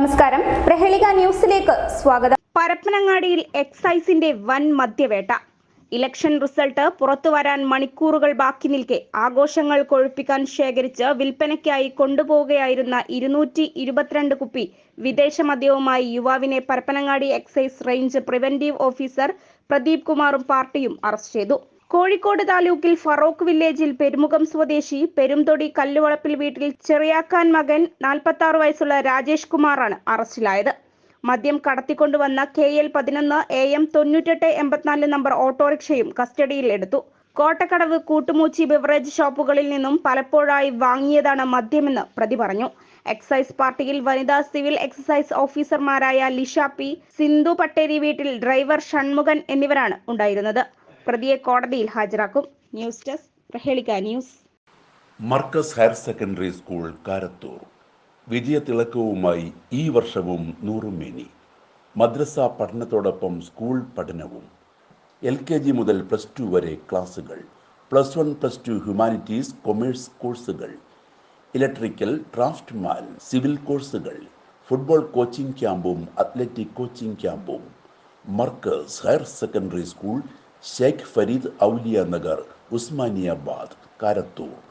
നമസ്കാരം. പ്രഹേളിക ന്യൂസിലേക്ക് സ്വാഗതം. പരപ്പനങ്ങാടിയിൽ എക്സൈസിന്റെ വൻ മദ്യവേട്ട. ഇലക്ഷൻ റിസൾട്ട് പുറത്തു വരാൻ മണിക്കൂറുകൾ ബാക്കി നിൽക്കെ ആഘോഷങ്ങൾ കൊഴുപ്പിക്കാൻ ശേഖരിച്ച് വിൽപ്പനയ്ക്കായി കൊണ്ടുപോവുകയായിരുന്ന ഇരുന്നൂറ്റി ഇരുപത്തിരണ്ട് കുപ്പി വിദേശ മദ്യവുമായി യുവാവിനെ Parappanangadi excise range preventive officer Pradeep കുമാറും പാർട്ടിയും അറസ്റ്റ് ചെയ്തു. കോഴിക്കോട് താലൂക്കിൽ ഫറോക്ക് വില്ലേജിൽ പെരുമുഖം സ്വദേശി പെരുംതൊടി കല്ലുവളപ്പിൽ വീട്ടിൽ ചെറിയാക്കാൻ മകൻ നാൽപ്പത്തി ആറ് വയസ്സുള്ള രാജേഷ് കുമാറാണ് അറസ്റ്റിലായത്. മദ്യം കടത്തിക്കൊണ്ടുവന്ന കെ എൽ പതിനൊന്ന് എ എം തൊണ്ണൂറ്റെട്ട് എൺപത്തിനാല് നമ്പർ ഓട്ടോറിക്ഷയും കസ്റ്റഡിയിൽ എടുത്തു. കോട്ടക്കടവ് കൂട്ടുമൂച്ചി ബിവറേജ് ഷോപ്പുകളിൽ നിന്നും പലപ്പോഴായി വാങ്ങിയതാണ് മദ്യമെന്ന് പ്രതി പറഞ്ഞു. എക്സൈസ് പാർട്ടിയിൽ വനിതാ സിവിൽ എക്സൈസ് ഓഫീസർമാരായ ലിഷ പി സിന്ധു പട്ടേരി വീട്ടിൽ ഡ്രൈവർ ഷൺമുഖൻ എന്നിവരാണ് ഉണ്ടായിരുന്നത്. പ്രതിയെ കോടതിയിൽ ഹാജരാക്കും. News desk news. Markaz higher secondary school Karathur. വിജയതിളക്കവുമായി ഈ വർഷവും നൂറുമേനി. മദ്രസ പഠനത്തോടൊപ്പം സ്കൂൾ പഠനവും. എൽ കെ ജി മുതൽ പ്ലസ് ടു വരെ ക്ലാസുകൾ. Plus one plus two humanities commerce കോഴ്സുകൾ. ഇലക്ട്രിക്കൽ ഡ്രാഫ്റ്റ്മാൻ സിവിൽ കോഴ്സുകൾ. ഫുട്ബോൾ കോച്ചിംഗ് ക്യാമ്പും അത്ലറ്റിക് കോച്ചിംഗ് ക്യാമ്പും. Markaz higher secondary school Sheikh Fareed Auliya Nagar Usmaniyabad Karathur.